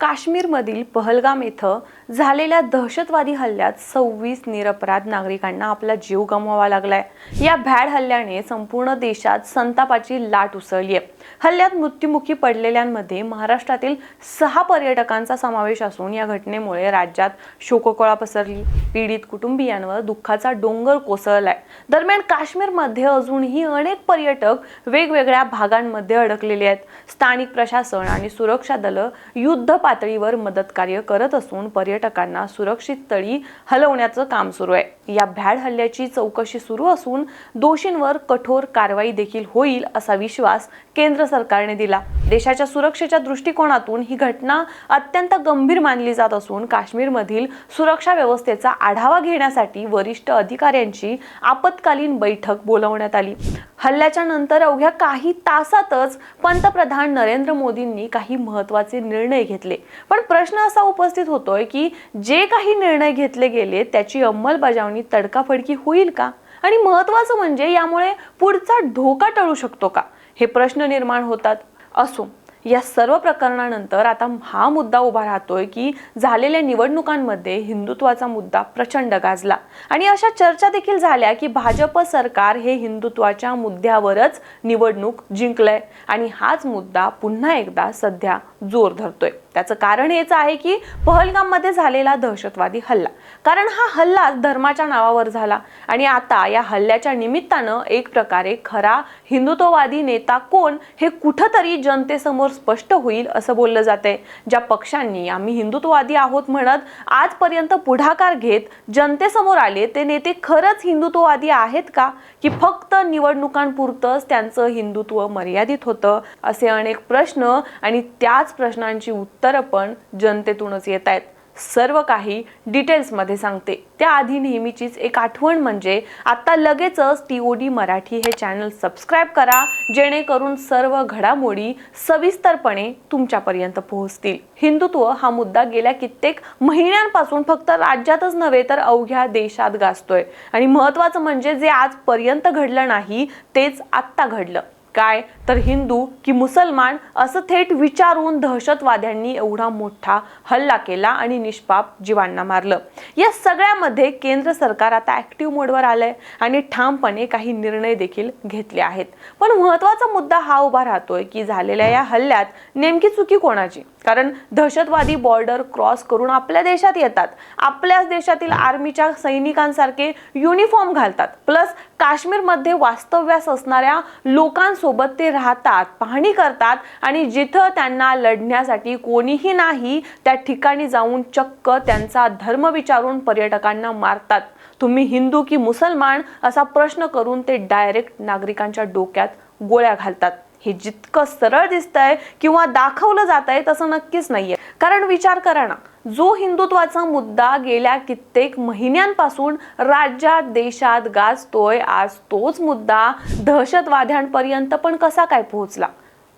काश्मीरमधील पहलगाम येथं झालेल्या दहशतवादी हल्ल्यात सव्वीस निरपराध नागरिकांना आपला जीव गमवावा लागलाय. या भ्याड हल्ल्याने संपूर्ण देशात संतापाची लाट उसळली आहे हल्ल्यात मृत्युमुखी पडलेल्यांमध्ये महाराष्ट्रातील सहा पर्यटकांचा समावेश असून या घटनेमुळे राज्यात शोककळा पसरली. पीडित कुटुंबियांवर दुःखाचा डोंगर कोसळलाय. दरम्यान काश्मीरमध्ये अजूनही अनेक पर्यटक वेगवेगळ्या भागांमध्ये अडकलेले आहेत. स्थानिक प्रशासन आणि सुरक्षा दलं युद्ध पातळीवर मदत कार्य करत असून पर्यटकांना सुरक्षित तळी हलवण्याचं काम सुरू आहे. या भ्याड हल्ल्याची चौकशी सुरू असून दोषींवर कठोर कारवाई देखील होईल असा विश्वास केंद्र सरकारने दिला. देशाच्या सुरक्षेच्या दृष्टिकोनातून ही घटना अत्यंत गंभीर मानली जात असून काश्मीरमधील सुरक्षा व्यवस्थेचा आढावा घेण्यासाठी वरिष्ठ अधिकाऱ्यांची आपत्कालीन बैठक बोलवण्यात आली. हल्ल्याच्या नंतर अवघ्या काही तासातच पंतप्रधान नरेंद्र मोदींनी काही महत्त्वाचे निर्णय घेतले. पण प्रश्न असा उपस्थित होतोय की जे काही निर्णय घेतले गेले त्याची अंमलबजावणी तडकाफडकी होईल का? आणि महत्वाचं म्हणजे यामुळे पुढचा धोका टळू शकतो का? हे प्रश्न निर्माण होतात. असो. या सर्व प्रकरणानंतर आता हा मुद्दा उभा राहतोय की झालेल्या निवडणुकांमध्ये हिंदुत्वाचा मुद्दा प्रचंड गाजला. आणि अशा चर्चा देखील झाल्या की भाजप सरकार हे हिंदुत्वाच्या मुद्द्यावरच निवडणूक जिंकलंय. आणि हाच मुद्दा पुन्हा एकदा सध्या जोर धरतोय. त्याचं कारण हेच आहे की पहलगाममध्ये झालेला दहशतवादी हल्ला. कारण हा हल्ला धर्माच्या नावावर झाला आणि आता या हल्ल्याच्या निमित्तानं एक प्रकारे खरा हिंदुत्ववादी नेता कोण हे कुठंतरी जनतेसमोर स्पष्ट होईल असं बोललं जातंय. ज्या पक्षांनी आम्ही हिंदुत्ववादी आहोत म्हणत आजपर्यंत पुढाकार घेत जनतेसमोर आले ते नेते खरंच हिंदुत्ववादी आहेत का? की फक्त निवडणुकांपुरतंच त्यांचं हिंदुत्व मर्यादित होतं? असे अनेक प्रश्न आणि त्याच प्रश्नांची उत्तरं पण जनतेतूनच येत आहेत सर्व काही डिटेल्समध्ये सांगते. त्याआधी नेहमीचीच एक आठवण म्हणजे आता लगेचच टी ओ डी मराठी हे चॅनल सबस्क्राईब करा जेणेकरून सर्व घडामोडी सविस्तरपणे तुमच्यापर्यंत पोहोचतील. हिंदुत्व हा मुद्दा गेल्या कित्येक महिन्यांपासून फक्त राज्यातच नव्हे तर अवघ्या देशात गाजतोय. आणि महत्वाचं म्हणजे जे आजपर्यंत घडलं नाही तेच आत्ता घडलं. काय? तर हिंदू की मुसलमान असं थेट विचारून दहशतवाद्यांनी एवढा मोठा हल्ला केला आणि निष्पाप जीवांना मारलं. या सगळ्यामध्ये केंद्र सरकार आता ऍक्टिव्ह मोडवर आलंय आणि ठामपणे काही निर्णय देखील घेतले आहेत. पण महत्त्वाचा मुद्दा हा उभा राहतोय की झालेल्या या हल्ल्यात नेमकी चुकी कोणाची? कारण दहशतवादी बॉर्डर क्रॉस करून आपल्या देशात येतात. आपल्याच देशातील आर्मीच्या सैनिकांसारखे युनिफॉर्म घालतात. प्लस काश्मीरमध्ये वास्तव्यास असणाऱ्या लोकांसोबत ते राहतात पाहणी करतात आणि जिथं त्यांना लढण्यासाठी कोणीही नाही त्या ठिकाणी जाऊन चक्क त्यांचा धर्म विचारून पर्यटकांना मारतात. तुम्ही हिंदू की मुसलमान असा प्रश्न करून ते डायरेक्ट नागरिकांच्या डोक्यात गोळ्या घालतात. हे जितकं सरळ दिसतंय किंवा दाखवलं जात आहे तसं नक्कीच नाहीये. कारण विचार करा ना जो हिंदुत्वाचा मुद्दा गेल्या कित्येक महिन्यांपासून राज्यात देशात गाजतोय आज तोच मुद्दा दहशतवाद्यांपर्यंत पण कसा काय पोहोचला?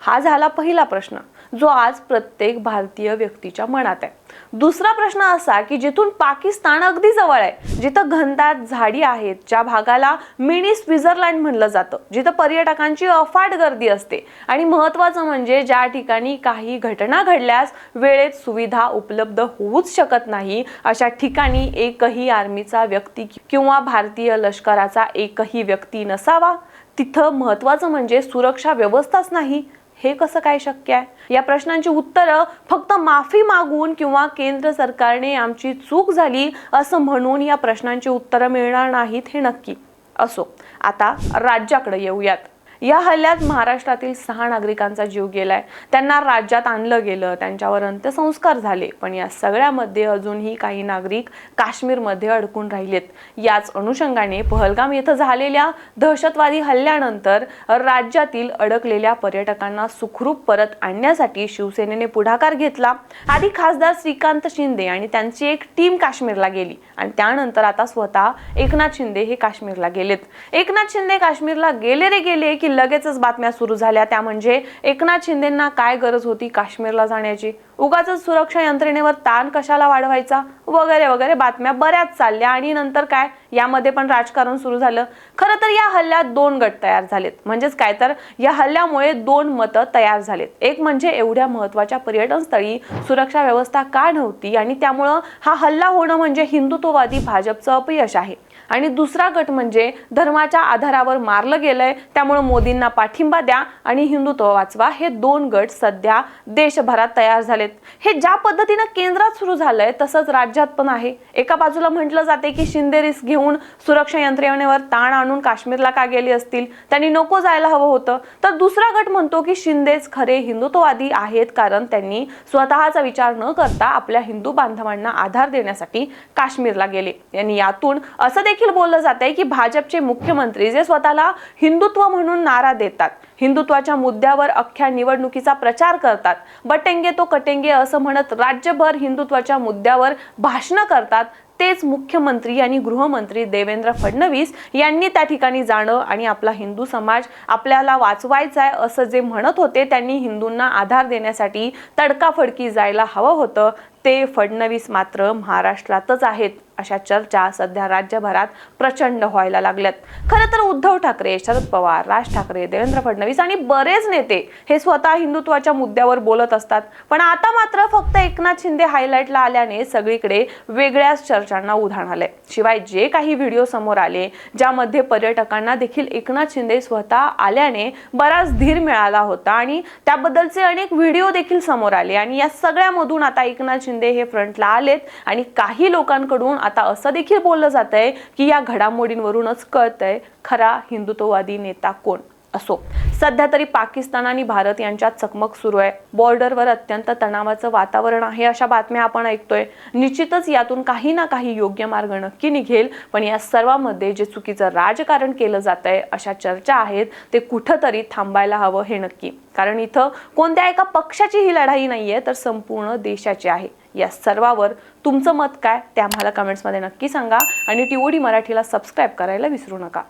हा झाला पहिला प्रश्न. जो आज प्रत्येक भारतीय व्यक्तीच्या मनात आहे. दुसरा प्रश्न असा की जिथून पाकिस्तान अगदी जवळ आहे जिथं घनदाट झाडी आहेत ज्या भागाला मिनी स्वित्झर्लंड म्हणलं जातं जिथं पर्यटकांची अफाट गर्दी असते. आणि महत्वाचं म्हणजे ज्या ठिकाणी काही घटना घडल्यास वेळेत सुविधा उपलब्ध होऊच शकत नाही अशा ठिकाणी एकही आर्मीचा व्यक्ती किंवा भारतीय लष्कराचा एकही व्यक्ती नसावा. तिथं महत्वाचं म्हणजे सुरक्षा व्यवस्थाच नाही हे कसं काय शक्य आहे? या प्रश्नांची उत्तरं फक्त माफी मागून किंवा केंद्र सरकारने आमची चूक झाली असं म्हणून या प्रश्नांची उत्तरं मिळणार नाहीत हे नक्की असो. आता राज्याकडे येऊयात. या हल्ल्यात महाराष्ट्रातील सहा नागरिकांचा जीव गेलाय. त्यांना राज्यात आणलं गेलं. त्यांच्यावर अंत्यसंस्कार झाले. पण या सगळ्यामध्ये अजूनही काही नागरिक काश्मीरमध्ये अडकून राहिलेत. याच अनुषंगाने पहलगाम येथे झालेल्या दहशतवादी हल्ल्यानंतर राज्यातील अडकलेल्या पर्यटकांना सुखरूप परत आणण्यासाठी शिवसेनेने पुढाकार घेतला. आधी खासदार श्रीकांत शिंदे आणि त्यांची एक टीम काश्मीरला गेली आणि त्यानंतर आता स्वतः एकनाथ शिंदे हे काश्मीरला गेलेत. एकनाथ शिंदे काश्मीरला गेले रे गेले की की लगेचच बातम्या सुरू झाल्या. त्या म्हणजे एकनाथ शिंदेंना काय गरज होती काश्मीरला जाण्याची? उगाच सुरक्षा यंत्रणेवर ताण कशाला वाढवायचा? वगैरे वगैरे बातम्या बऱ्याच चालल्या. आणि नंतर काय? यामध्ये पण राजकारण सुरू झालं. खरं तर या हल्ल्यात दोन गट तयार झालेत. म्हणजेच काय तर या हल्ल्यामुळे दोन मतं तयार झालेत. एक म्हणजे एवढ्या महत्त्वाच्या पर्यटन स्थळी सुरक्षा व्यवस्था का नव्हती? आणि त्यामुळं हा हल्ला होणं म्हणजे हिंदुत्ववादी भाजपचं अपयश आहे. आणि दुसरा गट म्हणजे धर्माच्या आधारावर मारलं गेलंय त्यामुळे मोदींना पाठिंबा द्या आणि हिंदुत्व वाचवा. हे दोन गट सध्या देशभरात तयार झालेत. हे ज्या पद्धतीनं केंद्रात सुरू झालंय तसंच राज्यात पण आहे. एका बाजूला म्हटलं जाते की शिंदे रिस्क घेऊन सुरक्षा यंत्रणेवर ताण आणून काश्मीरला का गेली असतील? त्यांनी नको जायला हवं होतं. तर दुसरा गट म्हणतो की शिंदेच खरे हिंदुत्ववादी आहेत कारण त्यांनी स्वतःचा विचार न करता आपल्या हिंदू बांधवांना आधार देण्यासाठी काश्मीरला गेले. यांनी यातून असं देखील बोललं जात आहे की भाजपचे मुख्यमंत्री जे स्वतःला हिंदुत्व म्हणून नारा देतात हिंदुत्वाच्या मुद्द्यावर अख्ख्या निवडणुकीचा प्रचार करतात बटेंगे तो कटेंगे असं म्हणत राज्यभर हिंदुत्वाच्या मुद्द्यावर भाषणं करतात तेच मुख्यमंत्री आणि गृहमंत्री देवेंद्र फडणवीस यांनी त्या ठिकाणी जाणं आणि आपला हिंदू समाज आपल्याला वाचवायचा आहे असं जे म्हणत होते त्यांनी हिंदूंना आधार देण्यासाठी तडकाफडकी जायला हवं होतं ते फडणवीस मात्र महाराष्ट्रातच आहेत. अशा चर्चा सध्या राज्यभरात प्रचंड व्हायला लागल्यात. खरं तर उद्धव ठाकरे शरद पवार राज ठाकरे देवेंद्र फडणवीस आणि बरेच नेते हे स्वतः हिंदुत्वाच्या मुद्द्यावर बोलत असतात. पण आता मात्र फक्त एकनाथ शिंदे हायलाईटला आल्याने सगळीकडे वेगळ्याच चर्चांना उधाण आलंय. शिवाय जे काही व्हिडिओ समोर आले ज्यामध्ये पर्यटकांना देखील एकनाथ शिंदे स्वतः आल्याने बराच धीर मिळाला होता आणि त्याबद्दलचे अनेक व्हिडिओ देखील समोर आले. आणि या सगळ्यामधून आता एकनाथ शिंदे हे फ्रंटला आलेत आणि काही लोकांकडून आता असं देखील बोललं जात आहे की या घडामोडींवरूनच कळतंय खरा हिंदुत्ववादी नेता कोण असो. सध्या तरी पाकिस्तान आणि भारत यांच्यात चकमक सुरू आहे. बॉर्डरवर अत्यंत तणावाचं वातावरण आहे अशा बातम्या आपण ऐकतोय. निश्चितच यातून काही ना काही योग्य मार्ग नक्की निघेल पण या सर्वांमध्ये जे चुकीचं राजकारण केलं जात आहे अशा चर्चा आहेत ते कुठंतरी थांबायला हवं हे नक्की. कारण इथं कोणत्या एका पक्षाची ही लढाई नाहीये तर संपूर्ण देशाची आहे. या सर्वावर तुमचं मत काय ते आम्हाला कमेंट्समध्ये नक्की सांगा. आणि टीओडी मराठीला सबस्क्राईब करायला विसरू नका.